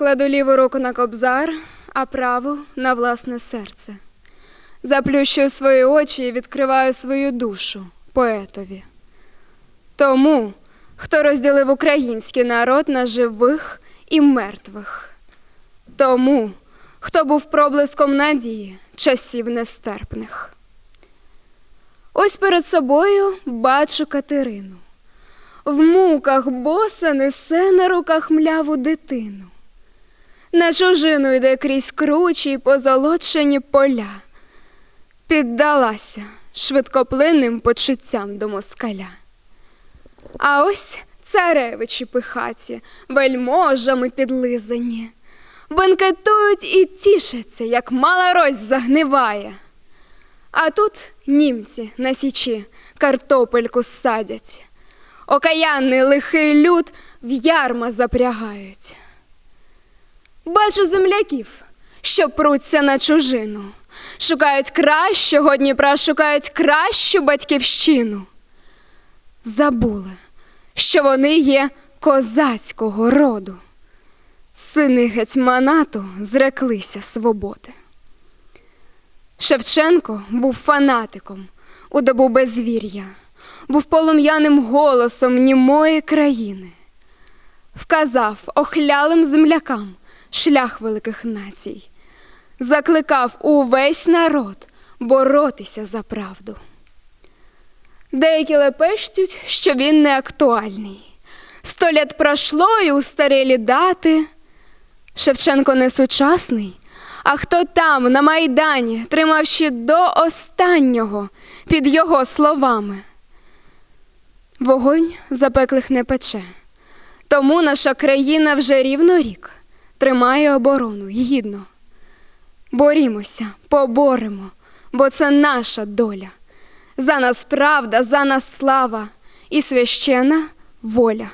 Кладу ліву руку на кобзар, а праву на власне серце. Заплющую свої очі і відкриваю свою душу поетові. Тому, хто розділив український народ на живих і мертвих. Тому, хто був проблиском надії часів нестерпних. Ось перед собою бачу Катерину. В муках боса несе на руках мляву дитину. На чужину йде крізь кручі й позолочені поля. Піддалася швидкоплинним почуттям до москаля. А ось царевичі пихаті, вельможами підлизані. Бенкетують і тішаться, як мала рось загниває. А тут німці на січі картопельку садять. Окаянний лихий люд в ярма запрягають. Бачу земляків, що пруться на чужину, шукають кращого Дніпра, шукають кращу батьківщину. Забули, що вони є козацького роду. Сини гетьманату зреклися свободи. Шевченко був фанатиком у добу безвір'я, був полум'яним голосом німої країни, вказав охлялим землякам шлях великих націй, закликав увесь народ боротися за правду. Деякі лепещуть, що він не актуальний. Сто літ пройшло і устарілі дати. Шевченко не сучасний, а хто там, на Майдані, тримав ще до останнього під його словами. Вогонь запеклих не пече, тому наша країна вже рівно рік тримає оборону гідно. Борімося, поборемо, бо це наша доля. За нас правда, за нас слава і священа воля.